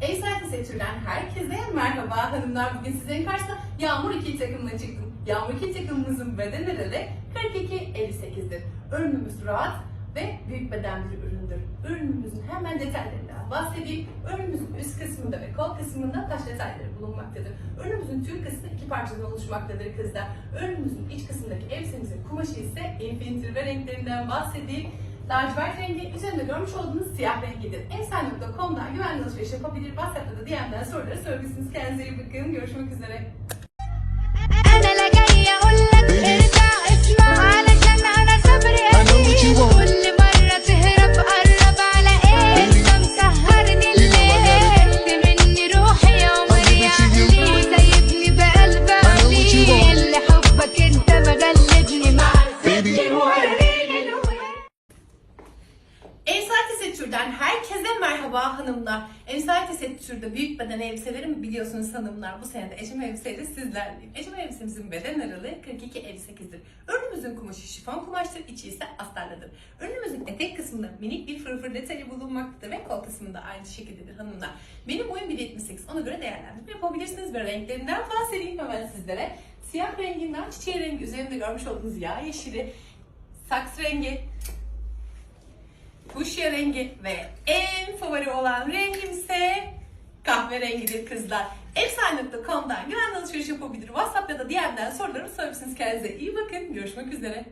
Ev sahibi herkese merhaba hanımlar. Bugün sizlerin karşısına Yağmur 2 takımına çıktım. Yağmur 2 takımımızın beden aralığı 42-58'dir. Ürünümüz rahat ve büyük beden bir üründür. Ürünümüzün hemen detaylarından bahsedeyim. Ürünümüzün üst kısmında ve kol kısmında taş detayları bulunmaktadır. Ürünümüzün tül kısmı iki parçadan oluşmaktadır kızlar. Ürünümüzün iç kısmındaki elbisemizin kumaşı ise Infinity ve renklerinden bahsedeyim. Lacivert rengi üzerinde görmüş olduğunuz siyah rengidir. Emsal.com'dan güvenli alışveriş yapabilir. WhatsApp'ta da DM'den soruları sorabilirsiniz. Kendinize iyi bakın. Görüşmek üzere. Tesettür'den herkese merhaba hanımlar. Emsal Tesettür'de büyük beden elbiseleri mi biliyorsunuz hanımlar? Bu sene de eşim elbiseyle sizlerleyim. Eşim elbisemizin beden aralığı 42-58'dir. Ürünümüzün kumaşı şifon kumaştır, içi ise astarlıdır. Ürünümüzün etek kısmında minik bir fırfır detayı bulunmaktadır ve kol kısmında aynı şekildedir hanımlar. Benim boyum 1.78, ona göre değerlendirme yapabilirsiniz ve renklerinden bahsedeyim hemen sizlere. Siyah renginden çiçeği rengi üzerinde görmüş olduğunuz yağ yeşili, saks rengi, Fuşya rengi ve en favori olan rengim ise kahverengidir kızlar. Efsane.com'dan güvenli alışveriş yapabilir. WhatsApp ya da DM'den sorularımı sorabilirsiniz. Kendinize iyi bakın. Görüşmek üzere.